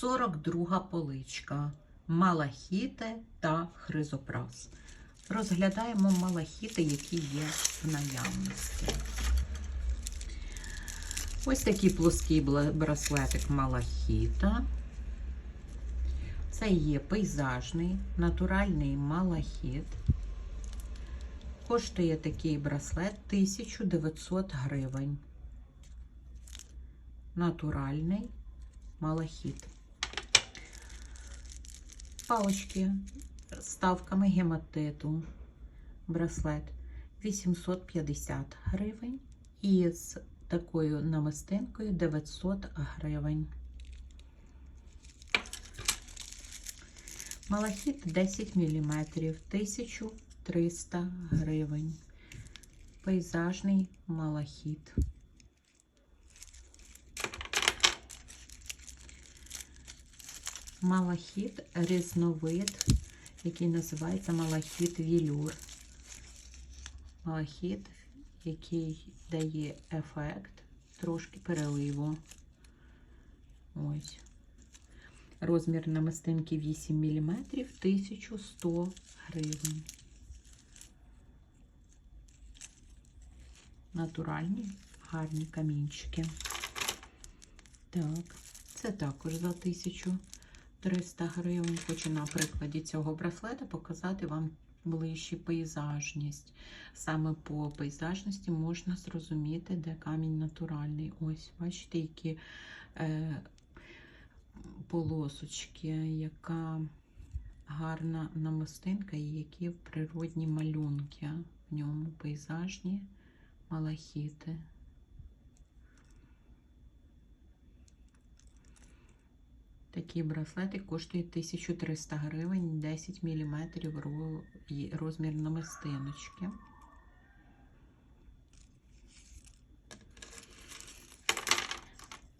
42 поличка. Малахіти та хризопрас. Розглядаємо малахіти, які є в наявності. Ось такий плоский браслетик малахіта. Це є пейзажний, натуральний малахіт. Коштує такий браслет 1900 гривень. Натуральний малахіт. Палочки з ставками гематиту. Браслет 850 гривень. І з такою намистинкою 900 гривень. Малахіт 10 мм, 1300 гривень. Пейзажний малахіт. Малахіт різновид, який називається малахіт вілюр. Малахіт, який дає ефект трошки переливу. Ось. Розмір намистинки 8 мм, 1100 гривень. Натуральні гарні камінчики. Так, це також за 1300 гривень. Хочу на прикладі цього браслета показати вам ближче пейзажність. Саме по пейзажності можна зрозуміти, де камінь натуральний. Ось, бачите, які е, полосочки, яка гарна намистинка і які природні малюнки в ньому пейзажні малахіти. Такий браслетик коштує 1300 гривень, 10 мм розмір намистиночки.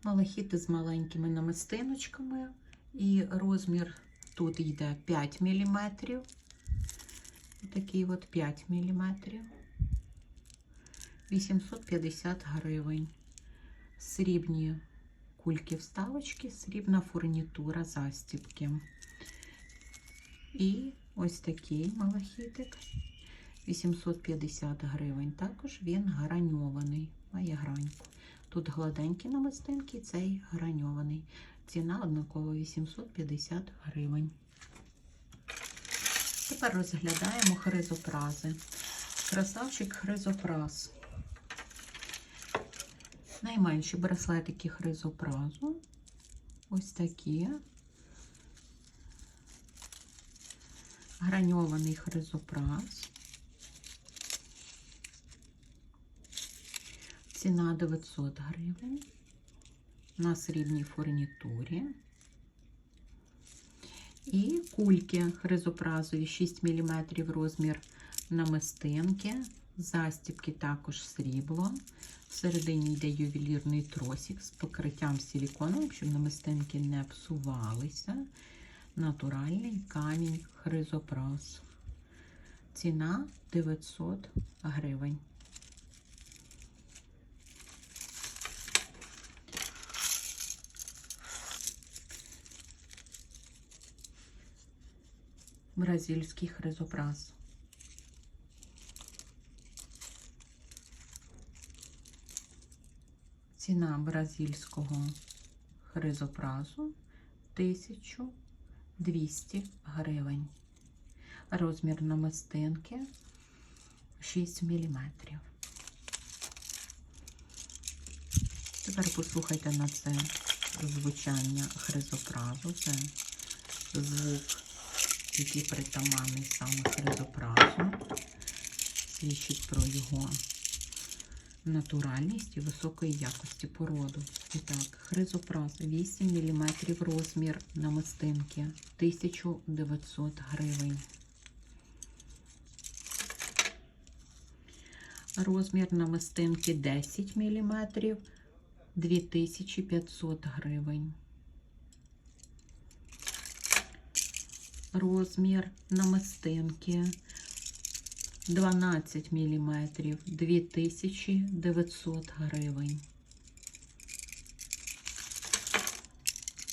Малахіти з маленькими намистиночками. І розмір тут йде 5 мм. Такий от 5 мм. 850 гривень. Срібні кульки вставочки, срібна фурнітура застібки. І ось такий малахітик. 850 гривень. Також він граньований, має граньку. Тут гладенькі намистинки, цей граньований. Ціна однакова 850 гривень. Тепер розглядаємо хризопрази. Красавчик хризопраз. Найменші браслетики хризопразу. Ось такі. Граньований хризопраз. Ціна 900 гривень. На срібній фурнітурі. І кульки хризопразові 6 мм розмір намистинки. Застібки також срібло. Всередині йде ювелірний тросик з покриттям силіконовим, щоб намистинки не псувалися. Натуральний камінь хризопраз. Ціна 900 гривень. Бразильський хризопраз. Ціна бразильського хризопразу 1200 гривень. Розмір намистинки 6 мм. Тепер послухайте на це звучання хризопразу. Це звук, який притаманний саме хризопразу. Свідчить про його натуральність і високої якості породу. І так, хризопраз 8 мм розмір намистинки 1900 гривень. Розмір намистинки 10 мм 2500 гривень. Розмір намистинки 12 мм 2900 гривень.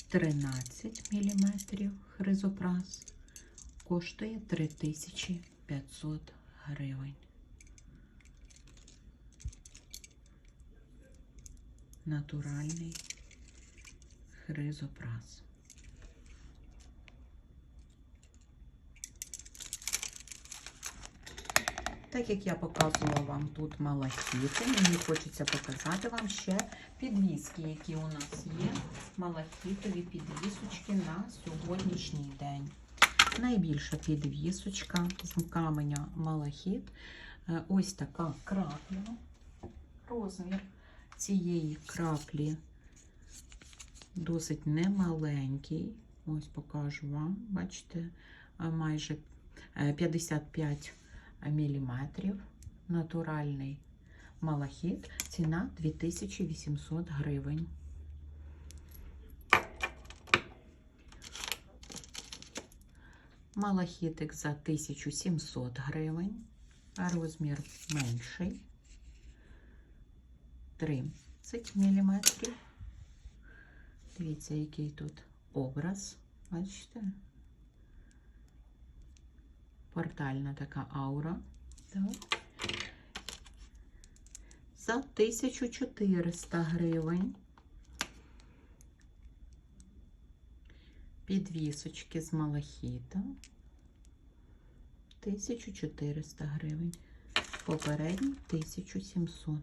13 мм хризопрас коштує 3500 гривень. Натуральний хризопрас. Так як я показувала вам тут малахіти, мені хочеться показати вам ще підвіски, які у нас є. Малахітові підвісочки на сьогоднішній день. Найбільша підвісочка з каменя малахіт. Е, Ось така крапля. Розмір цієї краплі досить немаленький. Ось покажу вам. Бачите, е, майже е, 55 міліметрів. Натуральний малахіт. Ціна 2800 гривень. Малахітик за 1700 гривень. Розмір менший. 30 міліметрів. Дивіться, який тут образ. Бачите? Портальна така аура. Так. За 1400 гривень. Підвісочки з малахіта. 1400 гривень. Попередній 1700.